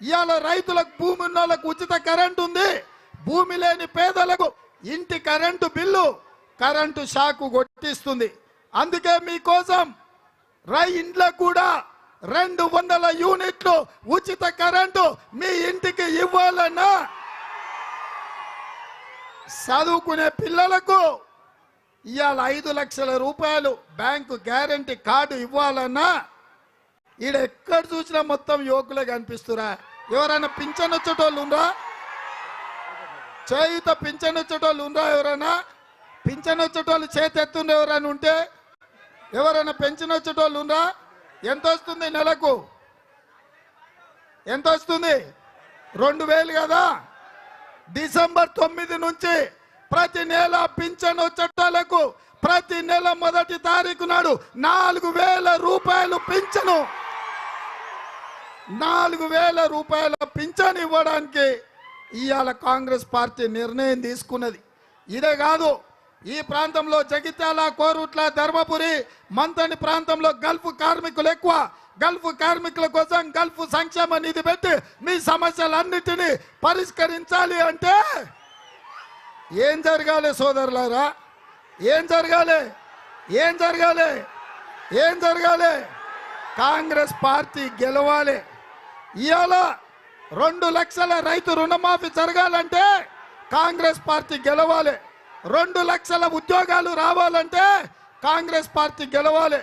ఇవాళ రైతులకు భూమి ఉన్న వాళ్ళకు ఉచిత కరెంట్ ఉంది. భూమి లేని పేదలకు ఇంటి కరెంటు బిల్లు కరెంటు షాకు కొట్టిస్తుంది. అందుకే మీకోసం రై ఇండ్ల కూడా రెండు వందల యూనిట్లు ఉచిత కరెంటు మీ ఇంటికి ఇవ్వాలన్నా చదువుకునే పిల్లలకు ఇవాళ ఐదు లక్షల రూపాయలు బ్యాంకు గ్యారంటీ కార్డు ఇవ్వాలన్నా ఈడ ఎక్కడ చూసినా మొత్తం యువకులే కనిపిస్తురా. ఎవరైనా పింఛన్ వచ్చేటోళ్ళు ఉందా చేయుత పింఛన్ వచ్చేటోళ్ళు ఉందా ఎవరైనా? పింఛన్ వచ్చేటోళ్ళు చేతి ఎత్తుండే ఎవరైనా ఉంటే? ఎవరైనా పెన్షన్ వచ్చేటోళ్ళు ఉందా ఎంత వస్తుంది నెలకు? ఎంత వస్తుంది రెండు వేలు కదా? డిసెంబర్ తొమ్మిది నుంచి ప్రతి నెల పింఛన్ చట్టాలకు ప్రతి నెల మొదటి తారీఖు నాడు నాలుగు వేల రూపాయలు పింఛను. నాలుగు వేల రూపాయల పింఛన్ ఇవ్వడానికి ఇవాళ కాంగ్రెస్ పార్టీ నిర్ణయం తీసుకున్నది. ఇదే కాదు ఈ ప్రాంతంలో జగిత్యాల కోరుట్ల ధర్మపురి మంతని ప్రాంతంలో గల్ఫ్ కార్మికులు ఎక్కువ. గల్ఫ్ కార్మికుల కోసం గల్ఫ్ సంక్షేమ నిధి పెట్టి మీ సమస్యలన్నిటినీ పరిష్కరించాలి అంటే ఏం జరగాలి సోదరులారా? ఏం జరగాలి? ఏం జరగాలి? ఏం జరగాలి? కాంగ్రెస్ పార్టీ గెలవాలి. ఇవాళ రెండు లక్షల రైతు రుణమాఫీ జరగాలంటే కాంగ్రెస్ పార్టీ గెలవాలి. రెండు లక్షల ఉద్యోగాలు రావాలంటే కాంగ్రెస్ పార్టీ గెలవాలి.